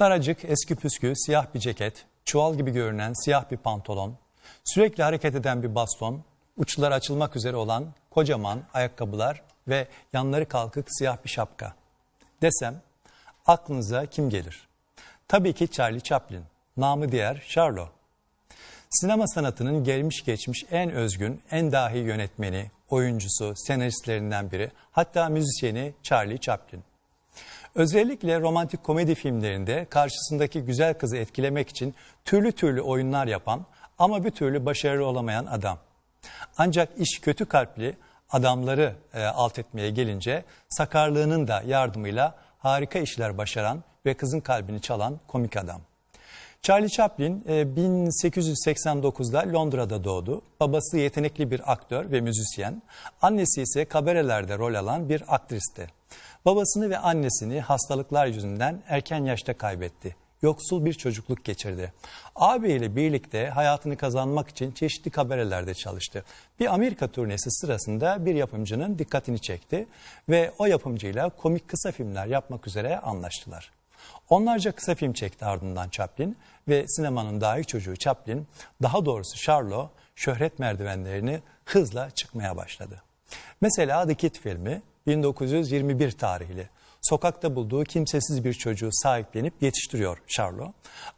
Daracık, eski püskü, siyah bir ceket, çuval gibi görünen siyah bir pantolon, sürekli hareket eden bir baston, uçları açılmak üzere olan kocaman ayakkabılar ve yanları kalkık siyah bir şapka. Desem aklınıza kim gelir? Tabii ki Charlie Chaplin, namı diğer Charlo. Sinema sanatının gelmiş geçmiş en özgün, en dahi yönetmeni, oyuncusu, senaristlerinden biri, hatta müzisyeni Charlie Chaplin. Özellikle romantik komedi filmlerinde karşısındaki güzel kızı etkilemek için türlü türlü oyunlar yapan ama bir türlü başarılı olamayan adam. Ancak iş kötü kalpli adamları e, alt etmeye gelince sakarlığının da yardımıyla harika işler başaran ve kızın kalbini çalan komik adam. Charlie Chaplin e, 1889'da Londra'da doğdu. Babası yetenekli bir aktör ve müzisyen. Annesi ise kabarelerde rol alan bir aktristi. Babasını ve annesini hastalıklar yüzünden erken yaşta kaybetti. Yoksul bir çocukluk geçirdi. Ağabeyiyle birlikte hayatını kazanmak için çeşitli kabarelerde çalıştı. Bir Amerika turnesi sırasında bir yapımcının dikkatini çekti ve o yapımcıyla komik kısa filmler yapmak üzere anlaştılar. Onlarca kısa film çekti ardından Chaplin ve sinemanın dahi çocuğu Chaplin, daha doğrusu Charlo, şöhret merdivenlerini hızla çıkmaya başladı. Mesela The Kid filmi 1921 tarihli. Sokakta bulduğu kimsesiz bir çocuğu sahiplenip yetiştiriyor Charlo.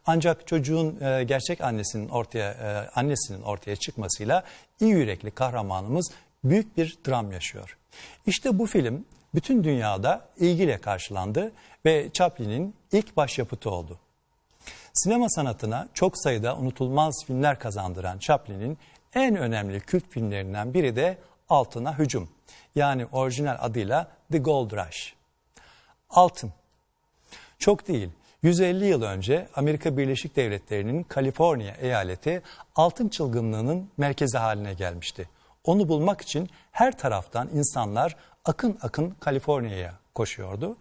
Ancak çocuğun e, gerçek annesinin ortaya e, annesinin ortaya çıkmasıyla iyi yürekli kahramanımız büyük bir dram yaşıyor. İşte bu film bütün dünyada ilgiyle karşılandı ve Chaplin'in ilk başyapıtı oldu. Sinema sanatına çok sayıda unutulmaz filmler kazandıran Chaplin'in en önemli kült filmlerinden biri de Altına Hücum. Yani orijinal adıyla The Gold Rush. Altın. Çok değil. 150 yıl önce Amerika Birleşik Devletleri'nin Kaliforniya eyaleti altın çılgınlığının merkezi haline gelmişti. Onu bulmak için her taraftan insanlar akın akın Kaliforniya'ya koşuyordu.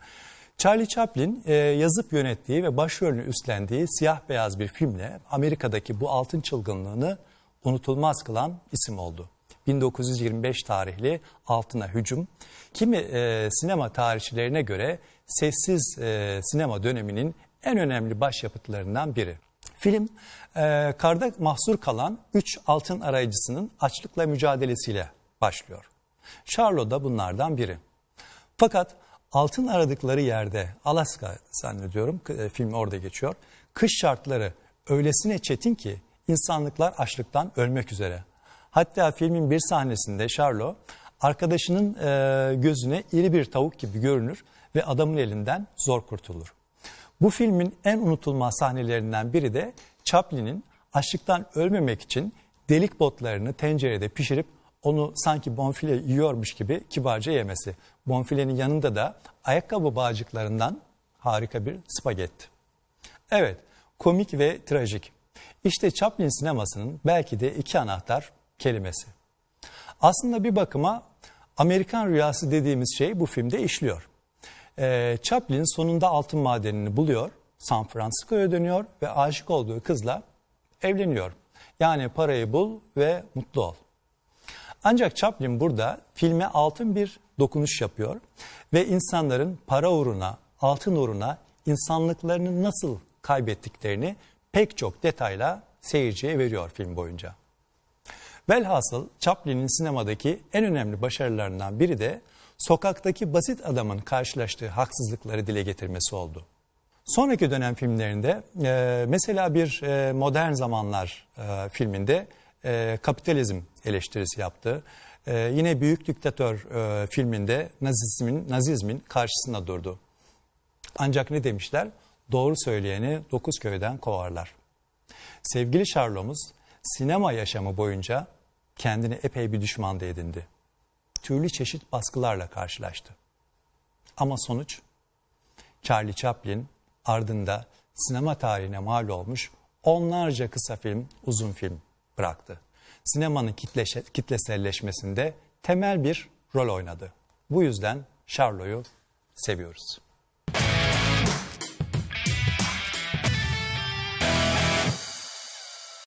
Charlie Chaplin e, yazıp yönettiği ve başrolünü üstlendiği siyah beyaz bir filmle Amerika'daki bu altın çılgınlığını unutulmaz kılan isim oldu. 1925 tarihli Altına Hücum. Kimi e, sinema tarihçilerine göre sessiz e, sinema döneminin en önemli başyapıtlarından biri. Film e, karda mahsur kalan 3 altın arayıcısının açlıkla mücadelesiyle başlıyor. Charlo da bunlardan biri. Fakat altın aradıkları yerde Alaska zannediyorum e, film orada geçiyor. Kış şartları öylesine çetin ki insanlıklar açlıktan ölmek üzere. Hatta filmin bir sahnesinde Charlo arkadaşının e, gözüne iri bir tavuk gibi görünür ve adamın elinden zor kurtulur. Bu filmin en unutulmaz sahnelerinden biri de Chaplin'in açlıktan ölmemek için delik botlarını tencerede pişirip onu sanki bonfile yiyormuş gibi kibarca yemesi. Bonfilenin yanında da ayakkabı bağcıklarından harika bir spagetti. Evet, komik ve trajik. İşte Chaplin sinemasının belki de iki anahtar kelimesi. Aslında bir bakıma Amerikan rüyası dediğimiz şey bu filmde işliyor. Ee, Chaplin sonunda altın madenini buluyor, San Francisco'ya dönüyor ve aşık olduğu kızla evleniyor. Yani parayı bul ve mutlu ol. Ancak Chaplin burada filme altın bir dokunuş yapıyor ve insanların para uğruna, altın uğruna insanlıklarını nasıl kaybettiklerini pek çok detayla seyirciye veriyor film boyunca. Velhasıl Chaplin'in sinemadaki en önemli başarılarından biri de sokaktaki basit adamın karşılaştığı haksızlıkları dile getirmesi oldu. Sonraki dönem filmlerinde e, mesela bir e, Modern Zamanlar e, filminde kapitalizm eleştirisi yaptı. Yine Büyük Diktatör filminde nazizmin, nazizmin karşısında durdu. Ancak ne demişler? Doğru söyleyeni dokuz köyden kovarlar. Sevgili Charlot'umuz sinema yaşamı boyunca kendine epey bir düşman da edindi. Türlü çeşit baskılarla karşılaştı. Ama sonuç Charlie Chaplin ardında sinema tarihine mal olmuş onlarca kısa film, uzun film bıraktı. Sinemanın kitleşe, kitleselleşmesinde temel bir rol oynadı. Bu yüzden Charlot'u seviyoruz.